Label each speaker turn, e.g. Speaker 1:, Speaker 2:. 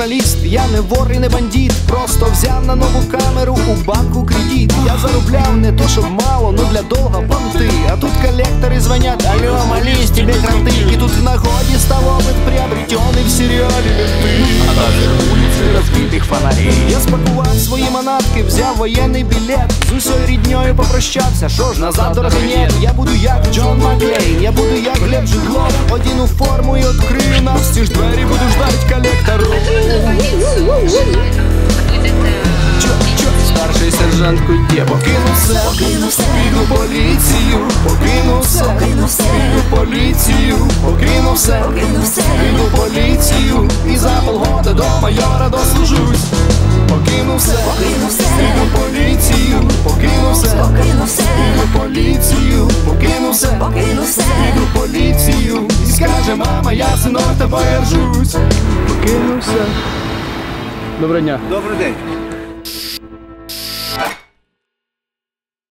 Speaker 1: Журналіст, я не вор і не бандит. Просто взяв на нову камеру у банку кредит. Я заробляв не то, щоб мало, но для долга понти. А тут коллекторы звонят, алло, молись, тебе кранты. И тут в нагоде стал манатки, взяв воєнний білет. З усьою рідньою попрощався. Що ж, назад дороги нет. Я буду як Джон Маклейн, я буду як Глеб Жиглов. Одіну форму і відкрию навстіж двері, буду ждать чо, старший сержант Кує покинув все,
Speaker 2: Покинув все.
Speaker 1: піду поліцію, покинув все,
Speaker 2: Покинув все.
Speaker 1: піду поліцію, покинув все,
Speaker 2: Покинув все.
Speaker 1: піду поліцію, і за полгода до майора дослужусь. Покинув все,
Speaker 2: Покинув
Speaker 1: і мама, я синок тебе ржусь. Покинувся. Доброго дня.
Speaker 3: Добрий день.